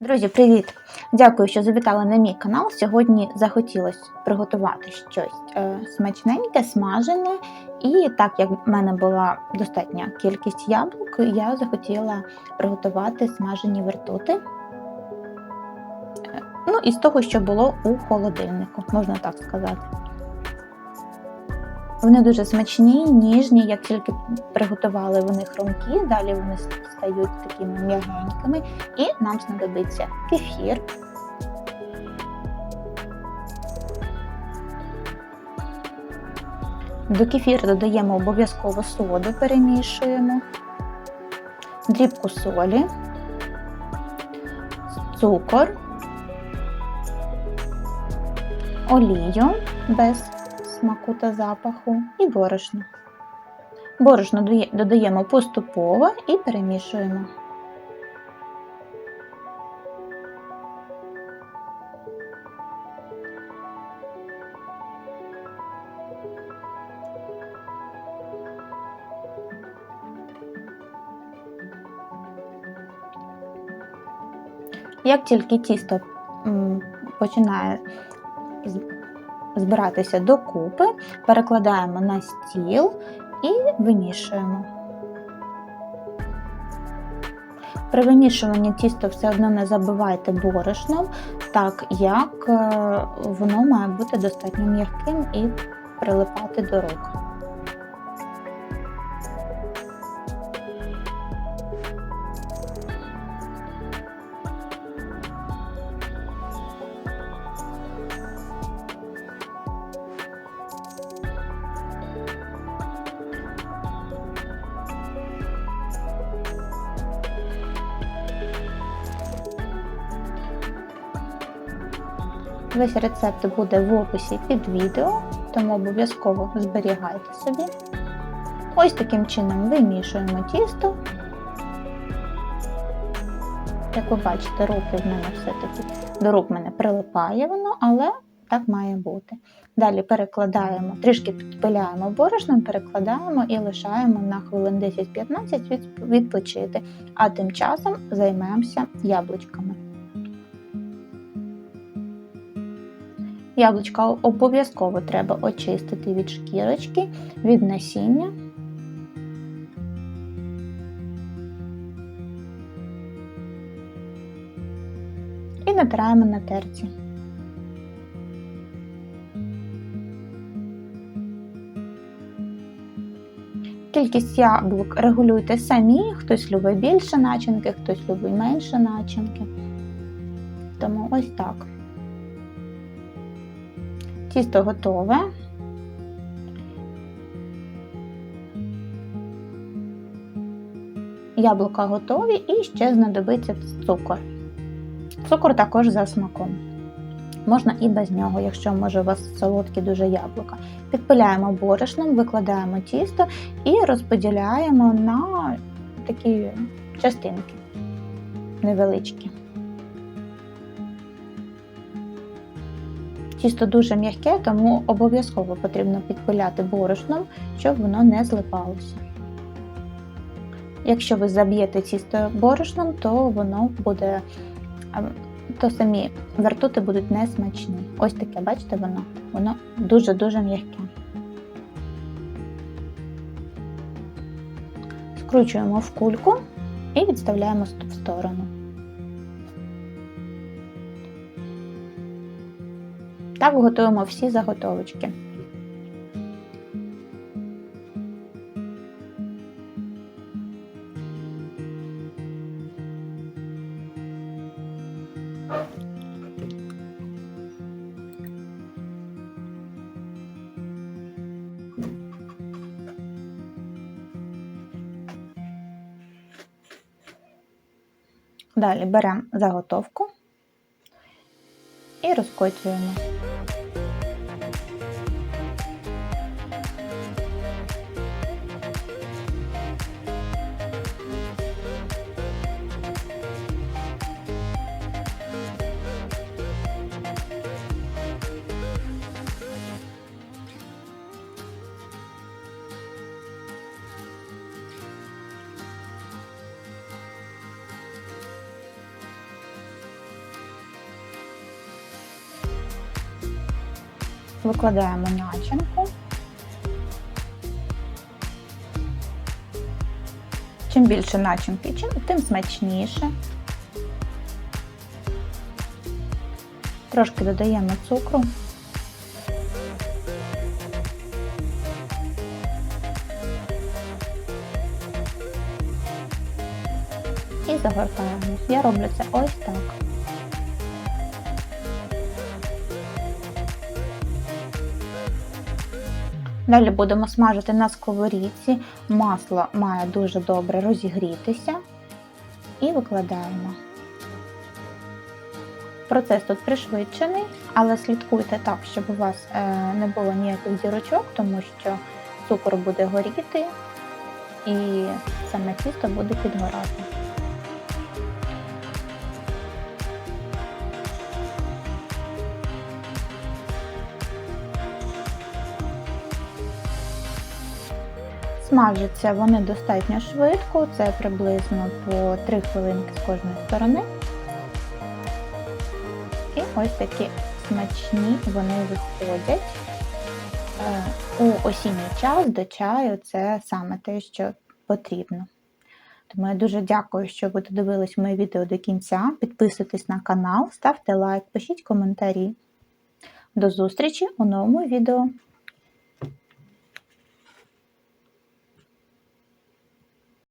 Друзі, привіт! Дякую, що завітали на мій канал. Сьогодні захотілося приготувати щось е, смачненьке, смажене. І так як в мене була достатня кількість яблук, я захотіла приготувати смажені вертути. Е, Ну, із того, що було у холодильнику, можна так сказати. Вони дуже смачні, ніжні, як тільки приготували вони хромкі, далі вони стають такими м'ягенькими, і нам знадобиться кефір. До кефіру додаємо обов'язково соду, перемішуємо, дрібку солі, цукор, олію без смаку та запаху і борошно. Борошно додаємо поступово і перемішуємо. Як тільки тісто починає збиратися докупи, перекладаємо на стіл і вимішуємо. При вимішуванні тісто все одно не забивайте борошном, так як е, воно має бути достатньо м'яким і прилипати до рук. Весь рецепт буде в описі під відео, тому обов'язково зберігайте собі. Ось таким чином вимішуємо тісто. Як ви бачите, руки в мене все-таки до рук мене прилипає воно, але так має бути. Далі перекладаємо, трішки підпиляємо борошном, перекладаємо і лишаємо на хвилин 10-15 відпочити, а тим часом займемося яблучками. Яблучка обов'язково треба очистити від шкірочки, від насіння. І натираємо на терці. Кількість яблук регулюйте самі, хтось любить більше начинки, хтось любить менше начинки. Тому ось так. Тісто готове. Яблука готові і ще знадобиться цукор. Цукор також за смаком. Можна і без нього, якщо може у вас солодкі дуже яблука. Підпиляємо борошном, викладаємо тісто і розподіляємо на такі частинки невеличкі. Тісто дуже м'яке, тому обов'язково потрібно підпиляти борошном, щоб воно не злипалося. Якщо ви заб'єте тісто борошном, то воно буде, то самі вертути будуть несмачні. Ось таке, бачите, воно воно дуже-дуже м'яке. Скручуємо в кульку і відставляємо в сторону. Так готуємо всі заготовочки. Далі беремо заготовку і розкочуємо. Викладаємо начинку. Чим більше начинки, тим смачніше. Трошки додаємо цукру. І загортаємо. Я роблю це ось так. Далі будемо смажити на сковорідці. Масло має дуже добре розігрітися і викладаємо. Процес тут пришвидшений, але слідкуйте так, щоб у вас е, не було ніяких зірочок, тому що цукор буде горіти і саме тісто буде підгорати. Смажаться вони достатньо швидко, це приблизно по 3 хвилинки з кожної сторони. І ось такі смачні вони виходять. Е, У осінній час до чаю це саме те, що потрібно. Тому я дуже дякую, що ви додивились моє відео до кінця. Підписуйтесь на канал, ставте лайк, пишіть коментарі. До зустрічі у новому відео.